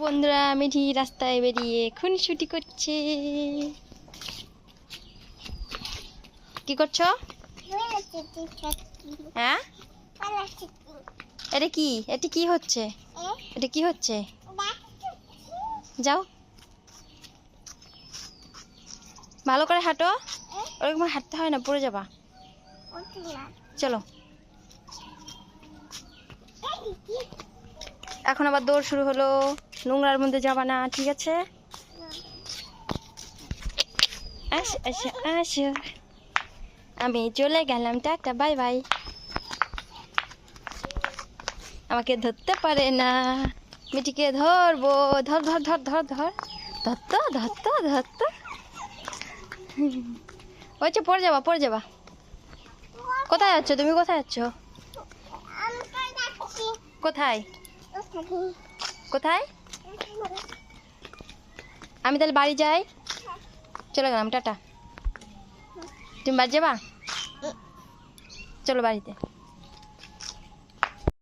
বন্ধুরা মিঠি রাস্তায় বেরিয়ে খুনসুটি করছে। কি করছ? হ্যাঁ? এটা কি? এটা কি হচ্ছে? এটা কি হচ্ছে? যাও। ভালো করে হাঁটো। ওরকম হাঁটতে হয় না, পড়ে যাবা। চলো। এখন আবার দৌড় শুরু হলো। নোংরার মধ্যে যাবা না ঠিক আছে? আসো আসো আসো। আমি চলে গেলাম টাটা বাই বাই। আমাকে ধরতে পারে না। মিটিকে ধরবো। ধর ধর ধর ধর ধর। ধরতো ধরতো ধরতো। ওই যে পড়ে যাবা পড়ে যাবা। কোথায় যাচ্ছ? তুমি কোথায় যাচ্ছ। কোথায়? কোথায়? আমি তাহলে বাড়ি যাই। চলে গেলাম টাটা। তুমি বাড়ি যাবা? চলো বাড়িতে।